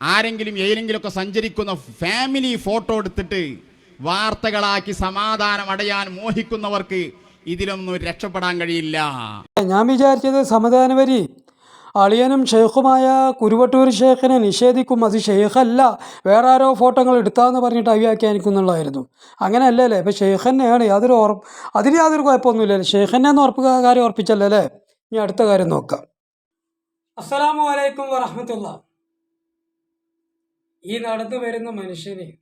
ആരെങ്കിലും ഏതെങ്കിലുമൊക്കെ സഞ്ചരിക്കുന്ന ഫാമിലി ഫോട്ടോ എടുത്തിട്ട് വാർത്തകളാക്കി സമാധാനം അടയാൻ മോഹിക്കുന്നവർക്ക് ഇതിലൊന്നും രക്ഷപ്പെടാൻ കഴിയില്ല. ഞാൻ വിചാരിച്ചത് സമാധാനവരി അളിയനും ഷെയ്ഖുമായ കുരുവട്ടൂർ ഷെയ്ഖിനെ നിഷേധിക്കും. അത് ഷെയ്ഖല്ല വേറെ ആരോ ഫോട്ടോകൾ എടുത്താന്ന് പറഞ്ഞിട്ട് വ്യാഖ്യാനിക്കുന്നുള്ളായിരുന്നു അങ്ങനെയല്ലേ അല്ലേ ഇപ്പം ഷെയ്ഖ് തന്നെയാണ് യാതൊരു ഉറപ്പ് അതിന് യാതൊരു കുഴപ്പമൊന്നുമില്ലല്ലേ? ഷെയ്ഖന്നെ എന്ന് ഉറപ്പ് കാര്യം ഉറപ്പിച്ചല്ലേ ഇനി അടുത്ത കാര്യം നോക്കാം. അസ്സലാമു അലൈക്കും വറഹമത്തുള്ള ഈ നടന്നു വരുന്ന മനുഷ്യനെ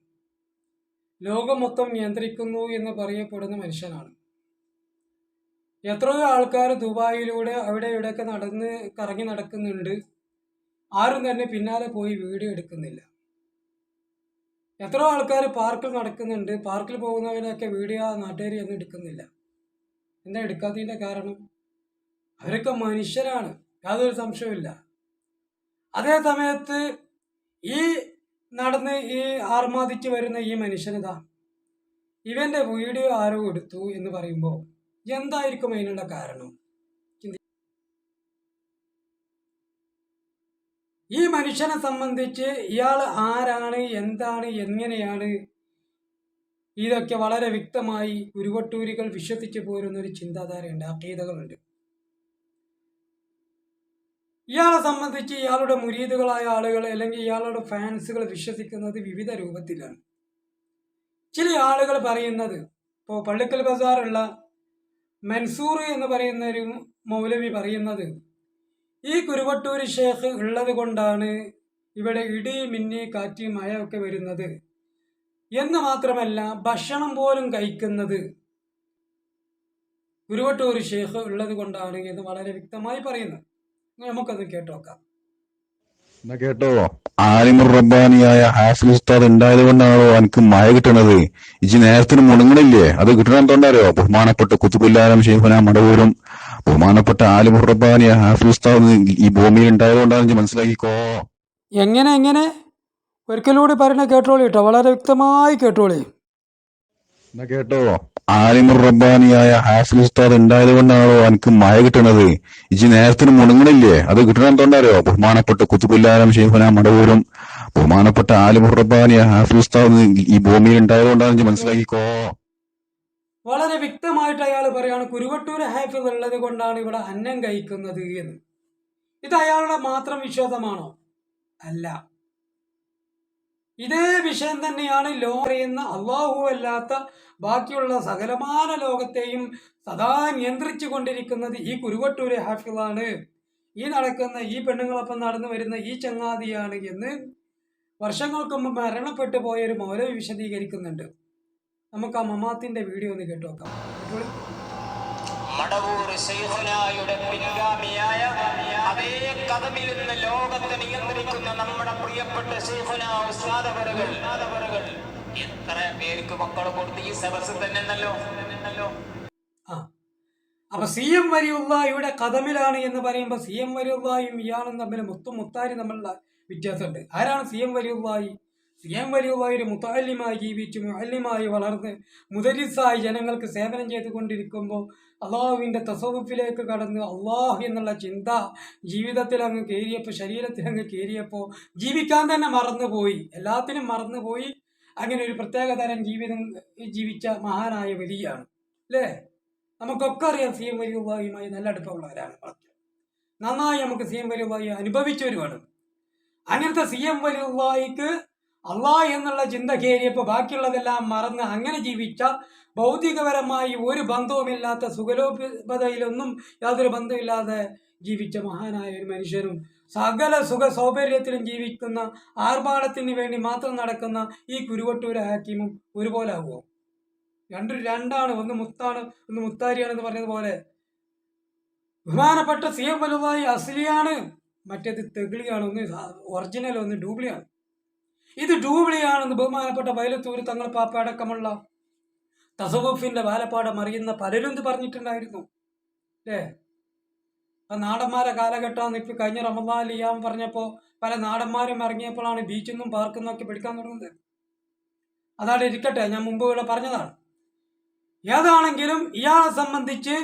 ലോകം മൊത്തം നിയന്ത്രിക്കുന്നു എന്ന് പറയപ്പെടുന്ന മനുഷ്യനാണ്. എത്രയോ ആൾക്കാർ ദുബായിലൂടെ അവിടെ ഇവിടെയൊക്കെ നടന്ന് കറങ്ങി നടക്കുന്നുണ്ട്. ആരും തന്നെ പിന്നാലെ പോയി വീഡിയോ എടുക്കുന്നില്ല. എത്രയോ ആൾക്കാർ പാർക്കിൽ നടക്കുന്നുണ്ട്. പാർക്കിൽ പോകുന്നവരൊക്കെ വീഡിയോ നാട്ടുകാർ ഒന്നും എടുക്കുന്നില്ല. എന്താ എടുക്കാത്തതിന്റെ കാരണം? അവരൊക്കെ മനുഷ്യരാണ്. യാതൊരു സംശയവുമില്ല. അതേ സമയത്ത് ഈ നടന്ന് ഈ ആർമാദിച്ച് വരുന്ന ഈ മനുഷ്യനിതാ ഇവന്റെ വീഡിയോ ആരോ എടുത്തു എന്ന് പറയുമ്പോൾ എന്തായിരിക്കും അതിനുള്ള കാരണം ഈ മനുഷ്യനെ സംബന്ധിച്ച് ഇയാൾ ആരാണ് എന്താണ് എങ്ങനെയാണ് ഇതൊക്കെ വളരെ വ്യക്തമായി ഉരുവട്ടൂരികൾ വിശ്വസിച്ച് പോരുന്ന ഒരു ചിന്താധാരയുണ്ട് അക്കീതകളുണ്ട് ഇയാളെ സംബന്ധിച്ച് ഇയാളുടെ മുരീദുകളായ ആളുകൾ അല്ലെങ്കിൽ ഇയാളുടെ ഫാൻസുകൾ വിശ്വസിക്കുന്നത് വിവിധ രൂപത്തിലാണ്. ചില ആളുകൾ പറയുന്നത് ഇപ്പോൾ പള്ളിക്കൽ ബസാറുള്ള മൻസൂർ എന്ന് പറയുന്ന ഒരു മൗലവി പറയുന്നത് ഈ കുരുവട്ടൂർ ഷേഖ് ഉള്ളത് കൊണ്ടാണ് ഇവിടെ ഇടി മിന്നി കാറ്റ് മഴ ഒക്കെ വരുന്നത് എന്ന് മാത്രമല്ല ഭക്ഷണം പോലും കഴിക്കുന്നത് കുരുവട്ടൂർ ഷേഖ് ഉള്ളത് കൊണ്ടാണ് എന്ന് വളരെ വ്യക്തമായി പറയുന്നു. നമുക്കത് കേട്ടോക്കാം എന്നാ കേട്ടോ? ആലിമുർ റബ്ബാനിയായ ഹാഫിൽ ഉസ്താദ് ഉണ്ടായത് കൊണ്ടാണോ എനിക്ക് മഴ കിട്ടണത്? ഇജി നേരത്തിന് മുണങ്ങണില്ലേ? അത് കിട്ടണം എന്തുകൊണ്ടറിയോ? ബഹുമാനപ്പെട്ട കുത്തുബുല്ലാലം ഷെയ്ഫന മടവൂരും ബഹുമാനപ്പെട്ട ആലിമുർ റബ്ബാനിയ ഹാഫിൽ ഉസ്താദ് ഈ ഭൂമിയിൽ ഉണ്ടായത് കൊണ്ടാണ് മനസ്സിലാക്കിക്കോ? എങ്ങനെ എങ്ങനെ? ഒരിക്കലൂടെ പറയണ കേട്ടോളി കേട്ടോ. വളരെ വ്യക്തമായി കേട്ടോളി. എന്നാ കേട്ടോ? ആലിമുർ റബ്ബാനിയായ ഹാഫിൽ ഉസ്താദ് ഉണ്ടായത് കൊണ്ടാണോ എനിക്ക് മഴ കിട്ടണത്? ഇജി നേരത്തിന് മുണങ്ങണില്ലേ? അത് കിട്ടണം എന്തുകൊണ്ടറിയോ? ബഹുമാനപ്പെട്ട കുത്തുബുല്ലാലം ഷെയ്ഫന മടവൂരും ബഹുമാനപ്പെട്ട ആലിമുർ റബ്ബാനിയ ഹാഫിൽ ഉസ്താദ് ഈ ഭൂമിയിൽ ഉണ്ടായത് കൊണ്ടാണ് മനസ്സിലാക്കിക്കോ? വളരെ വ്യക്തമായിട്ട് അയാൾ പറയാണ് കുരുവട്ടൂർ ഹാഫ് ഉള്ളത് കൊണ്ടാണ് ഇവിടെ അന്നം കഴിക്കുന്നത് എന്ന്. ഇത് അയാളുടെ മാത്രം വിശ്വാസമാണോ? അല്ല. ഇതേ വിഷയം തന്നെയാണ് ലോ പറയുന്ന അള്ളാഹു അല്ലാത്ത ബാക്കിയുള്ള സകലമാന ലോകത്തെയും സദാ നിയന്ത്രിച്ചു കൊണ്ടിരിക്കുന്നത് ഈ കുരുവട്ടൂര് ഹാഫിളാണ്. ഈ നടക്കുന്ന ഈ പെണ്ണുങ്ങളൊപ്പം നടന്നു വരുന്ന ഈ ചങ്ങാതിയാണ് എന്ന് വർഷങ്ങൾക്ക് മുമ്പ് മരണപ്പെട്ടു പോയ ഒരു മൗലവി വിശദീകരിക്കുന്നുണ്ട്. നമുക്ക് ആ മമാത്തിന്റെ വീഡിയോ ഒന്ന് കേട്ടോക്കാം. മടവൂർ പിൻഗാമിയായ അതേ കഥമിൽ നിന്ന് ലോകത്തെ നിയന്ത്രിക്കുന്ന നമ്മുടെ പ്രിയപ്പെട്ട ശൈഖുന ഉസ്താദവറുകൾ ഈ അപ്പൊ സി എം വരിയുള്ളയുടെ കഥമിലാണ് എന്ന് പറയുമ്പോൾ സി എം വരിയുള്ളയും ഇയാളും തമ്മിൽ മുത്തും മുത്താരി തമ്മിലുള്ള വ്യത്യാസമുണ്ട്. ആരാണ് സി എം വരിയുള്ളായി? സി എം വരിയുള്ളായി ഒരു മുത്താലിമായി ജീവിച്ച് മുഹല്യമായി വളർന്ന് മുതരിസായി ജനങ്ങൾക്ക് സേവനം ചെയ്തുകൊണ്ടിരിക്കുമ്പോൾ അള്ളാഹുവിന്റെ തസവുഫിലേക്ക് കടന്ന് അള്ളാഹു എന്നുള്ള ചിന്ത ജീവിതത്തിൽ അങ്ങ് കയറിയപ്പോൾ ശരീരത്തിൽ അങ്ങ് കയറിയപ്പോൾ ജീവിക്കാൻ തന്നെ മറന്നുപോയി. എല്ലാത്തിനും മറന്നുപോയി. അങ്ങനെ ഒരു പ്രത്യേക തരം ജീവിതം ജീവിച്ച മഹാനായ വലിയാണ്. അല്ലേ? നമുക്കൊക്കെ അറിയാം സി എം വലിയുമായി നല്ല അടുപ്പമുള്ളവരാണ്. നന്നായി നമുക്ക് സി എം വലിയുമായി അനുഭവിച്ചവരുമാണ്. അങ്ങനത്തെ സി എം വലിയുവായിക്ക് അള്ളാഹ് എന്നുള്ള ചിന്ത കയറിയപ്പോൾ ബാക്കിയുള്ളതെല്ലാം മറന്ന് അങ്ങനെ ജീവിച്ച ഭൗതികപരമായി ഒരു ബന്ധവുമില്ലാത്ത സുഖലോപതയിലൊന്നും യാതൊരു ബന്ധമില്ലാതെ ജീവിച്ച മഹാനായ ഒരു മനുഷ്യനും സകല സുഖ സൗകര്യത്തിലും ജീവിക്കുന്ന ആർഭാടത്തിന് വേണ്ടി മാത്രം നടക്കുന്ന ഈ കുരുവട്ടൂർ ഹാക്കിമും ഒരുപോലെ ആകുമോ രണ്ടും രണ്ടാണ് ഒന്ന് മുത്താണ് ഒന്ന് മുത്താരിയാണെന്ന് പറഞ്ഞതുപോലെ. ബഹുമാനപ്പെട്ട സി എം വലുതായി അസ്ലിയാണ് മറ്റേത് തെഗിളിയാണ് ഒന്ന് ഒറിജിനൽ ഒന്ന് ഡൂബ്ലിയാണ്. ഇത് ഡൂബ്ലിയാണെന്ന് ബഹുമാനപ്പെട്ട വയലത്തൂർ തങ്ങൾ പാപ്പ അടക്കമുള്ള തസവുഫിന്റെ ബാലപ്പാടം അറിയുന്ന പലരും ഇത് പറഞ്ഞിട്ടുണ്ടായിരുന്നു. അല്ലേ നാടന്മാരെ കാലഘട്ടമാണ് ഇപ്പൊ കഴിഞ്ഞ റമദാൻ ലിയാം പറഞ്ഞപ്പോൾ പല നാടന്മാരും ഇറങ്ങിയപ്പോഴാണ് ബീച്ചിൽ നിന്നും പാർക്കിൽ നിന്നൊക്കെ പിടിക്കാൻ തുടങ്ങുന്നത്. അതാണ് ഇരിക്കട്ടെ ഞാൻ മുമ്പ് ഇവിടെ പറഞ്ഞതാണ്. ഏതാണെങ്കിലും ഇയാളെ സംബന്ധിച്ച്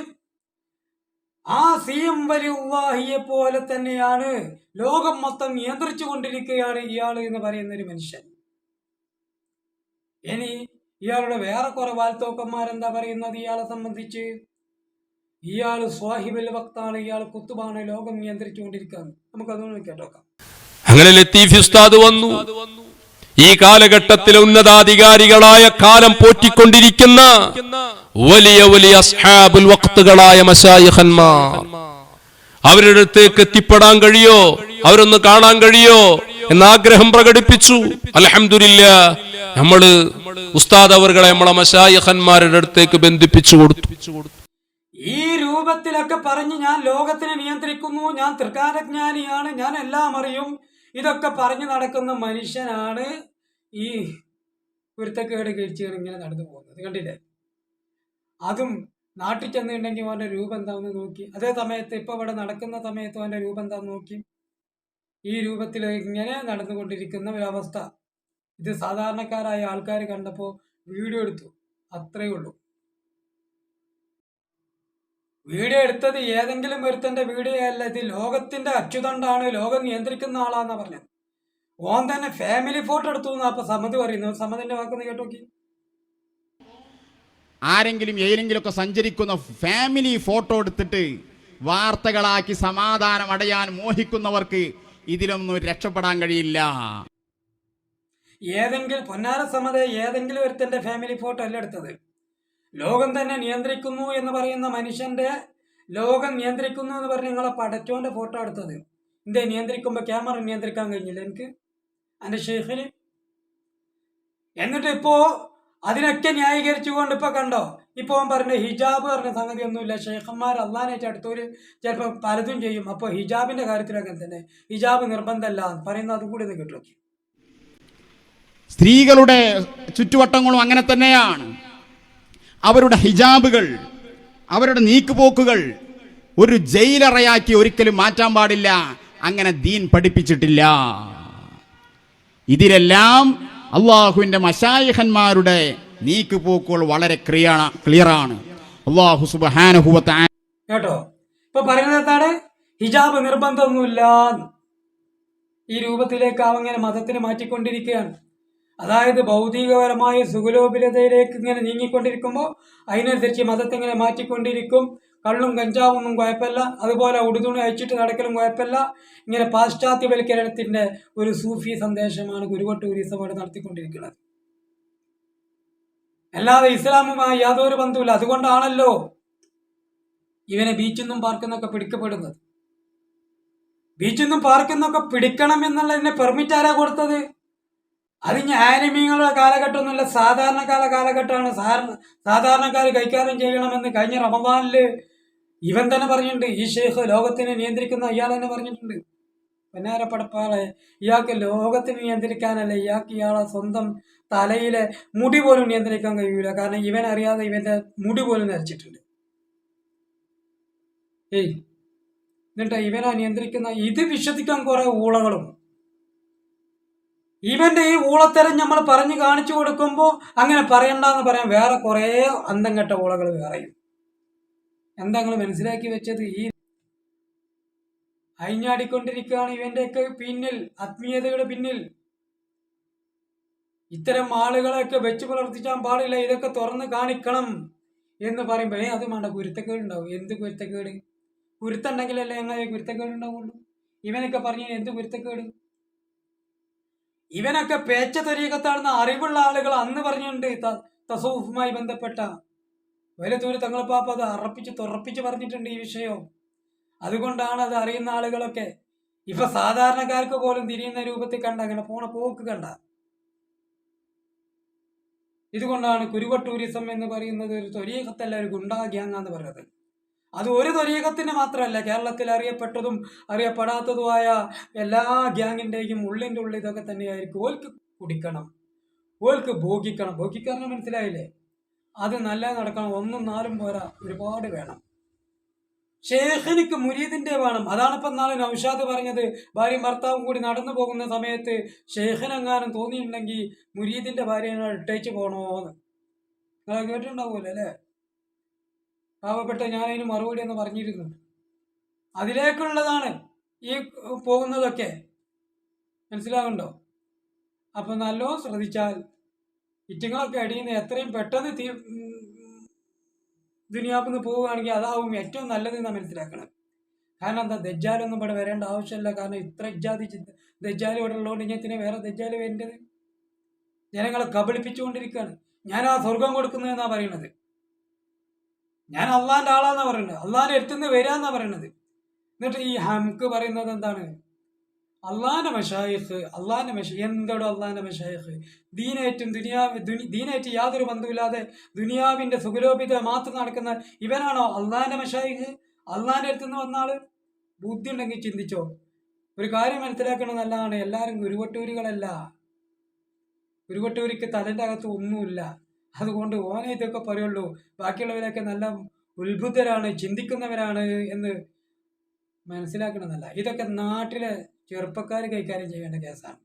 ആ സി എം വലിയുള്ളാഹിയെ പോലെ തന്നെയാണ് ലോകം മൊത്തം നിയന്ത്രിച്ചു കൊണ്ടിരിക്കുകയാണ് ഇയാൾ എന്ന് പറയുന്ന ഒരു മനുഷ്യൻ. ഇനി ഇയാളുടെ വേറെ കുറെ വാൽത്തോക്കന്മാരെന്താ പറയുന്നത് ഇയാളെ സംബന്ധിച്ച്? ഇയാൾ സ്വാഹിബൽ വക്താണ് ഇയാൾ കുത്തുബാണ് ലോകം നിയന്ത്രിച്ചുകൊണ്ടിരിക്കുകയാണ്. നമുക്ക് നമുക്കതൊന്ന് കേട്ടോക്കാം അങ്ങനെ ലത്തീഫ് ഉസ്താദ് വന്നു. ഈ കാലഘട്ടത്തിലെ ഉന്നതാധികാരികളായ കാലം പോറ്റിക്കൊണ്ടിരിക്കുന്ന വലിയ വലിയ അസ്ഹാബുൽ വക്തുകളായ മശായിഖന്മാർ. അവരുടെ അടുത്തേക്ക് എത്തിപ്പെടാൻ കഴിയോ? അവരൊന്ന് കാണാൻ കഴിയോ? എന്ന ആഗ്രഹം പ്രകടിപ്പിച്ചു. അലഹമില്ല നമ്മൾ ഉസ്താദ് അവർകളെ നമ്മളെ മശായിഖന്മാരുടെ അടുത്തേക്ക് ബന്ധിപ്പിച്ചു കൊടുത്തു. ഈ രൂപത്തിലൊക്കെ പറഞ്ഞ് ഞാൻ ലോകത്തിനെ നിയന്ത്രിക്കുന്നു ഞാൻ തൃക്കാലജ്ഞാനിയാണ് ഞാൻ എല്ലാം അറിയും. ഇതൊക്കെ പറഞ്ഞു നടക്കുന്ന മനുഷ്യനാണ് ഈ കുരുത്തക്കേട് കഴിച്ചുകൾ ഇങ്ങനെ നടന്നു പോകുന്നത്. കണ്ടില്ലേ? അതും നാട്ടിൽ ചെന്നിട്ടുണ്ടെങ്കിൽ അവന്റെ രൂപം എന്താണെന്ന് നോക്കി. അതേ സമയത്ത് ഇപ്പോൾ ഇവിടെ നടക്കുന്ന സമയത്ത് അവന്റെ രൂപം എന്താണെന്ന് നോക്കി. ഈ രൂപത്തിൽ ഇങ്ങനെ നടന്നുകൊണ്ടിരിക്കുന്ന ഒരവസ്ഥ. ഇത് സാധാരണക്കാരായ ആൾക്കാർ കണ്ടപ്പോൾ വീഡിയോ എടുത്തു. അത്രയേ ഉള്ളൂ. വീഡിയോ എടുത്തത് ഏതെങ്കിലും ഒരുത്തന്റെ വീഡിയോ അല്ല ഇത് ലോകത്തിന്റെ അച്യുതണ്ടാണ് ലോകം നിയന്ത്രിക്കുന്ന ആളാന്നാ പറഞ്ഞത്. ഓൻ തന്നെ ഫാമിലി ഫോട്ടോ എടുത്തു എന്നാ അപ്പൊ സമ്മതി പറയുന്നത്. സമ്മതിന്റെ വാക്കൊന്ന് കേട്ടോക്കി. ആരെങ്കിലും ഏതെങ്കിലും ഒക്കെ സഞ്ചരിക്കുന്ന ഫാമിലി ഫോട്ടോ എടുത്തിട്ട് വാർത്തകളാക്കി സമാധാനം അടയാൻ മോഹിക്കുന്നവർക്ക് ഇതിലൊന്നും രക്ഷപ്പെടാൻ കഴിയില്ല. ഏതെങ്കിലും പൊന്നാര സമത ഏതെങ്കിലും ഒരുത്തന്റെ ഫാമിലി ഫോട്ടോ അല്ല എടുത്തത്. ലോകം തന്നെ നിയന്ത്രിക്കുന്നു എന്ന് പറയുന്ന മനുഷ്യന്റെ ലോകം നിയന്ത്രിക്കുന്നു എന്ന് പറഞ്ഞ് നിങ്ങളെ പടച്ചോന്റെ ഫോട്ടോ എടുത്തത്. ഇന്ത്യ നിയന്ത്രിക്കുമ്പോൾ ക്യാമറ നിയന്ത്രിക്കാൻ കഴിഞ്ഞില്ല എനിക്ക്. എന്റെ ഷെയ്ഖിന്. എന്നിട്ട് ഇപ്പോ അതിനൊക്കെ ന്യായീകരിച്ചുകൊണ്ട് ഇപ്പൊ കണ്ടോ? ഇപ്പൊ അവൻ പറഞ്ഞ ഹിജാബ് പറഞ്ഞ സംഗതി ഒന്നുമില്ല ഷെയ്ഖന്മാർ അള്ളാനായിട്ട് അടുത്തവര് ചിലപ്പോൾ പലതും ചെയ്യും. അപ്പോൾ ഹിജാബിന്റെ കാര്യത്തിലൊക്കെ തന്നെ. ഹിജാബ് നിർബന്ധമല്ല പറയുന്ന അതുകൂടി ഒന്ന് കേട്ടു സ്ത്രീകളുടെ ചുറ്റുവട്ടങ്ങളും അങ്ങനെ തന്നെയാണ്. അവരുടെ ഹിജാബുകൾ അവരുടെ നീക്കുപോക്കുകൾ ഒരു ജയിലറയാക്കി ഒരിക്കലും മാറ്റാൻ പാടില്ല. അങ്ങനെ ദീൻ പഠിപ്പിച്ചിട്ടില്ല. ഇതിലെല്ലാം അള്ളാഹുവിന്റെ മശായഹന്മാരുടെ നീക്കുപോക്കുകൾ വളരെ ക്ലിയറാണ് ക്ലിയറാണ്. അള്ളാഹു കേട്ടോ? ഇപ്പൊ പറയുന്നത് എന്താണ്? ഹിജാബ് നിർബന്ധമൊന്നുമില്ല ഈ രൂപത്തിലേക്ക് അവങ്ങനെ മതത്തിനെ മാറ്റിക്കൊണ്ടിരിക്കുകയാണ്. അതായത് ഭൗതികപരമായ സുഖലോപിലതയിലേക്ക് ഇങ്ങനെ നീങ്ങിക്കൊണ്ടിരിക്കുമ്പോൾ അതിനനുസരിച്ച് മതത്തെ ഇങ്ങനെ മാറ്റിക്കൊണ്ടിരിക്കും. കള്ളും കഞ്ചാവൊന്നും കുഴപ്പമില്ല. അതുപോലെ ഉടുതുണി അയച്ചിട്ട് നടക്കലും കുഴപ്പമില്ല. ഇങ്ങനെ പാശ്ചാത്യവൽക്കരണത്തിന്റെ ഒരു സൂഫി സന്ദേശമാണ് ഗുരുവട്ടൂരിസം അവിടെ നടത്തിക്കൊണ്ടിരിക്കുന്നത്. അല്ലാതെ ഇസ്ലാമുമായി യാതൊരു ബന്ധവുമില്ല. അതുകൊണ്ടാണല്ലോ ഇവനെ ബീച്ചെന്നും നിന്നൊക്കെ പിടിക്കപ്പെടുന്നത്. ബീച്ചെന്നും നിന്നൊക്കെ പിടിക്കണം എന്നുള്ളതിനെ പെർമിറ്റ് ആരാ കൊടുത്തത്? അത് ഇനി ആനിമീങ്ങളുടെ കാലഘട്ടമൊന്നുമല്ല സാധാരണക്കാല കാലഘട്ടമാണ്. സാധാരണ സാധാരണക്കാർ കൈകാര്യം ചെയ്യണമെന്ന് കഴിഞ്ഞ റമദാനിൽ ഇവൻ തന്നെ പറഞ്ഞിട്ടുണ്ട്. ഈ ഷെയ്ഖ് ലോകത്തിനെ നിയന്ത്രിക്കുന്ന ഇയാൾ തന്നെ പറഞ്ഞിട്ടുണ്ട്. പൊന്നാര പടപ്പാളെ ഇയാൾക്ക് ലോകത്തിന് നിയന്ത്രിക്കാനല്ല ഇയാൾക്ക് ഇയാളെ സ്വന്തം തലയിലെ മുടി പോലും നിയന്ത്രിക്കാൻ കഴിയൂല. കാരണം ഇവൻ അറിയാതെ ഇവന്റെ മുടി പോലും നരച്ചിട്ടുണ്ട്. ഏയ് എന്നിട്ട് ഇവനെ നിയന്ത്രിക്കുന്ന ഇത് വിശ്വസിക്കാൻ കുറെ ഊളകളും ഇവന്റെ ഈ ഊളത്തരം നമ്മൾ പറഞ്ഞു കാണിച്ചു കൊടുക്കുമ്പോൾ അങ്ങനെ പറയണ്ടെന്ന് പറയാൻ വേറെ കുറേ അന്തം കെട്ട ഊളകൾ വേറെയും. എന്താ നിങ്ങൾ മനസ്സിലാക്കി വെച്ചത് ഈ അയിഞ്ഞാടിക്കൊണ്ടിരിക്കുകയാണ് ഇവന്റെയൊക്കെ പിന്നിൽ ആത്മീയതയുടെ പിന്നിൽ. ഇത്തരം ആളുകളെയൊക്കെ വെച്ച് പുലർത്തിച്ചാൻ പാടില്ല ഇതൊക്കെ തുറന്ന് കാണിക്കണം എന്ന് പറയുമ്പോൾ ഏ അത് വേണ്ട കുരുത്തക്കേട് ഉണ്ടാവും എന്ത് കുരുത്തക്കേട്? കുരുത്തുണ്ടെങ്കിലല്ലേ ഞങ്ങൾ കുരുത്തക്കേട് ഉണ്ടാവുള്ളൂ ഇവനൊക്കെ പറഞ്ഞു എന്ത് കുരുത്തക്കേട്? ഇവനൊക്കെ പേച്ച തരീകത്താണെന്ന് അറിവുള്ള ആളുകൾ അന്ന് പറഞ്ഞിട്ടുണ്ട് തസൂഫുമായി ബന്ധപ്പെട്ട. വലുതൂര് തങ്ങളപ്പാപ്പ അത് അറപ്പിച്ച് തുറപ്പിച്ച് പറഞ്ഞിട്ടുണ്ട് ഈ വിഷയം. അതുകൊണ്ടാണ് അത് അറിയുന്ന ആളുകളൊക്കെ ഇപ്പൊ സാധാരണക്കാർക്ക് പോലും തിരിയുന്ന രൂപത്തിൽ കണ്ട അങ്ങനെ പോണ പോക്ക് കണ്ട. ഇതുകൊണ്ടാണ് കുരുവ ടൂറിസം എന്ന് പറയുന്നത് ഒരു തൊരീകത്തല്ല ഒരു ഗുണ്ടാ ഗ്യാങ് എന്ന് പറയുന്നത്. അത് ഒരു തൊരീകത്തിന് മാത്രമല്ല. കേരളത്തിൽ അറിയപ്പെട്ടതും അറിയപ്പെടാത്തതുമായ എല്ലാ ഗ്യാങ്ങിന്റെയും ഉള്ളിന്റെ ഉള്ളിൽ ഇതൊക്കെ തന്നെയായിരിക്കും. ഓൽക്ക് കുടിക്കണം. ഓൽക്ക് ഭോഗിക്കണം. ഭോഗിക്കാരനെ മനസ്സിലായില്ലേ? അത് നല്ല നടക്കണം. ഒന്നും നാലും പോരാ. ഒരുപാട് വേണം. ഷേഖനിക്ക് മുരീദിന്റെ വേണം. അതാണ് ഇപ്പം നാളെ നൗഷാദ് പറഞ്ഞത്. ഭാര്യയും ഭർത്താവും കൂടി നടന്നു പോകുന്ന സമയത്ത് ഷേഖിനെങ്ങാനും തോന്നിയിട്ടുണ്ടെങ്കിൽ മുരീദിന്റെ ഭാര്യ ഇട്ടേച്ച് പോകണോന്ന് നിങ്ങൾ കേട്ടിട്ടുണ്ടാവുമല്ലോ അല്ലേ? പാവപ്പെട്ട ഞാനതിന് മറുപടി എന്ന് പറഞ്ഞിരുന്നു. അതിലേക്കുള്ളതാണ് ഈ പോകുന്നതൊക്കെ. മനസ്സിലാകുന്നുണ്ടോ അപ്പം നല്ലോ ശ്രദ്ധിച്ചാൽ ഇറ്റങ്ങളൊക്കെ അടിയുന്ന എത്രയും പെട്ടെന്ന് തീ ദുനിയാപ്പിന്ന് പോവുകയാണെങ്കിൽ അതാവും ഏറ്റവും നല്ലത് എന്നാണ് മനസ്സിലാക്കണം. കാരണം എന്താ? ദജ്ജാലൊന്നും ഇവിടെ വരേണ്ട ആവശ്യമില്ല. കാരണം ഇത്ര ഇജാതി ദജ്ജാൽ ഇവിടെ ഉള്ളതുകൊണ്ട് ഞാൻ എന്തിനാ വേറെ ദജ്ജാൽ വരേണ്ടത് ജനങ്ങളെ കബളിപ്പിച്ചുകൊണ്ടിരിക്കുകയാണ്. ഞാൻ ആ സ്വർഗം കൊടുക്കുന്നതെന്നാണ് പറയുന്നത്. ഞാൻ അള്ളാന്റെ ആളാന്നാ പറയുന്നത്. അള്ളാന്റെ അടുത്തുനിന്ന് വരാന്നാ പറയണത് എന്നിട്ട് ഈ ഹംക്ക് പറയുന്നത് എന്താണ്? അള്ളാന്റെ മഷായിഫ് അള്ളാന്റെ മഷ എന്തോടോ അള്ളാന്റെ മഷായിഫ് ദീനേറ്റും ദുനിയാവ് ദുനി ദീനേറ്റ് യാതൊരു ബന്ധുവില്ലാതെ ദുനിയാവിന്റെ സുഖലോപിത മാത്രം നടക്കുന്ന ഇവനാണോ അള്ളാന്റെ മഷായിഫ് അള്ളാന്റെ അടുത്തുനിന്ന് വന്ന ബുദ്ധി ഉണ്ടെങ്കിൽ ചിന്തിച്ചോ. ഒരു കാര്യം മനസ്സിലാക്കണം നല്ലതാണ്. എല്ലാവരും ഗുരുവട്ടൂരികളല്ല. ഗുരുവട്ടൂരിക്ക് തലന്റെ അകത്ത് ഒന്നുമില്ല. അതുകൊണ്ട് ഓനെ ഇതൊക്കെ പറയുള്ളൂ. ബാക്കിയുള്ളവരൊക്കെ നല്ല ഉത്ബുദ്ധരാണ് ചിന്തിക്കുന്നവരാണ് എന്ന് മനസ്സിലാക്കണമെന്നല്ല ഇതൊക്കെ നാട്ടിലെ ചെറുപ്പക്കാർ കൈകാര്യം ചെയ്യേണ്ട കേസാണ്.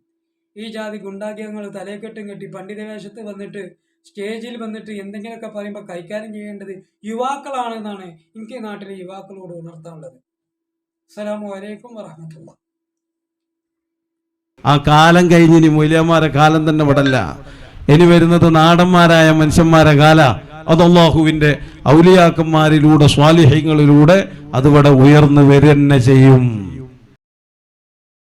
ഈ ജാതി ഗുണ്ടാഗ്യങ്ങൾ തലയെക്കെട്ടും കെട്ടി പണ്ഡിത വേഷത്ത് വന്നിട്ട് സ്റ്റേജിൽ വന്നിട്ട് എന്തെങ്കിലുമൊക്കെ പറയുമ്പോൾ കൈകാര്യം ചെയ്യേണ്ടത് യുവാക്കളാണെന്നാണ് എനിക്ക് നാട്ടിലെ യുവാക്കളോട് ഉണർത്താനുള്ളത്. അസ്സലാമു അലൈക്കും വറഹമത്തുള്ള. ആ കാലം കഴിഞ്ഞിനി മൂല്യന്മാരെ കാലം തന്നെ വിടല്ല. ഇനി വരുന്നത് നാടന്മാരായ മനുഷ്യന്മാരെ കാല. അത് അള്ളാഹുവിന്റെ ഔലിയാക്കന്മാരിലൂടെ സ്വാലിഹ്യങ്ങളിലൂടെ അതിവിടെ ഉയർന്നു വരന്നെ ചെയ്യും.